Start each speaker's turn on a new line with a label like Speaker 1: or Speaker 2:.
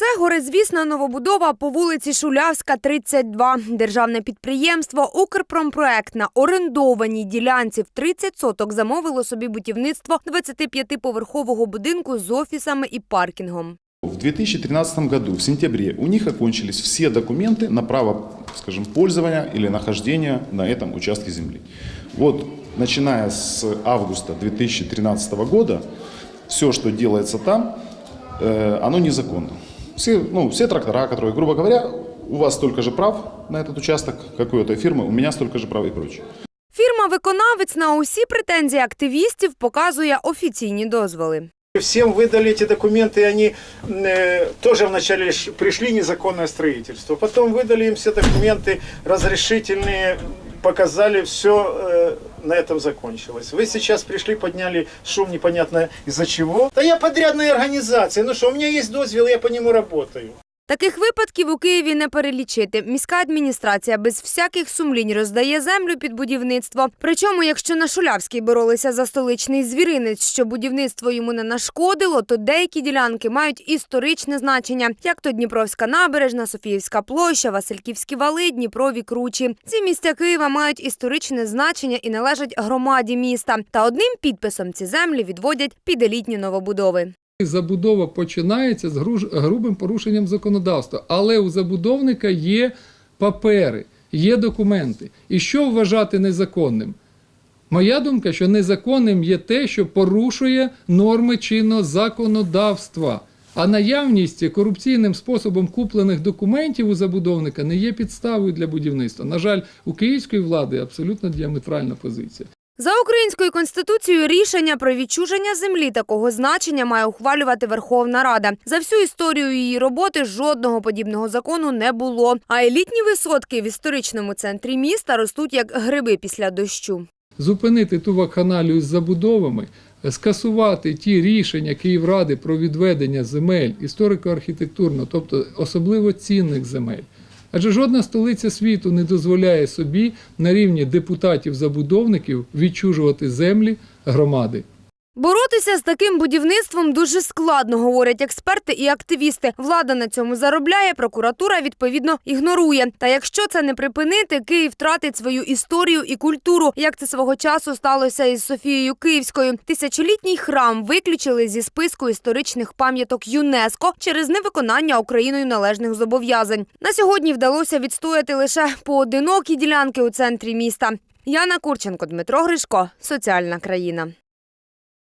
Speaker 1: Це горизвісна новобудова по вулиці Шулявська, 32. Державне підприємство «Укрпромпроект» на орендованій ділянці в 30 соток замовило собі будівництво 25-поверхового будинку з офісами і паркінгом.
Speaker 2: В 2013 году, в сентябре, у них окончились все документы на право, скажем, пользования или нахождения на этом участке земли. Вот, начиная с августа 2013 года, все, что делается там, э, оно незаконно. Все, ну, все трактора, которые, грубо говоря, у вас столько же прав на этот участок какой-то фирмы, у меня столько же прав и прочее.
Speaker 1: Фірма-виконавець на усі претензії активістів показує офіційні дозволи.
Speaker 3: Всем выдали эти документы, и они э, тоже вначале щ- пришли незаконное строительство. Потом выдали им все документы разрешительные, показали, все э, на этом закончилось. Вы сейчас пришли, подняли шум непонятно из-за чего. Да я подрядная организация, ну что, у меня есть дозвел, я по нему работаю.
Speaker 1: Таких випадків у Києві не перелічити. Міська адміністрація без всяких сумлінь роздає землю під будівництво. Причому, якщо на Шулявській боролися за столичний звіринець, що будівництво йому не нашкодило, то деякі ділянки мають історичне значення, як то Дніпровська набережна, Софіївська площа, Васильківські вали, Дніпрові кручі. Ці місця Києва мають історичне значення і належать громаді міста. Та одним підписом ці землі відводять під елітні новобудови.
Speaker 4: Забудова починається з грубим порушенням законодавства, але у забудовника є папери, є документи. І що вважати незаконним? Моя думка, що незаконним є те, що порушує норми чинного законодавства. А наявність корупційним способом куплених документів у забудовника не є підставою для будівництва. На жаль, у київської влади абсолютно діаметральна позиція.
Speaker 1: За українською конституцією рішення про відчуження землі такого значення має ухвалювати Верховна Рада. За всю історію її роботи жодного подібного закону не було. А елітні висотки в історичному центрі міста ростуть як гриби після дощу.
Speaker 4: зупинити ту вакханалію з забудовами, скасувати ті рішення Київради про відведення земель історико-архітектурно, тобто особливо цінних земель. Адже жодна столиця світу не дозволяє собі на рівні депутатів-забудовників відчужувати землі громади.
Speaker 1: Боротися з таким будівництвом дуже складно, говорять експерти і активісти. Влада на цьому заробляє, прокуратура відповідно ігнорує. Та якщо це не припинити, Київ втратить свою історію і культуру, як це свого часу сталося із Софією Київською. Тисячолітній храм виключили зі списку історичних пам'яток ЮНЕСКО через невиконання Україною належних зобов'язань. На сьогодні вдалося відстояти лише поодинокі ділянки у центрі міста. Яна Курченко, Дмитро Гришко, соціальна країна.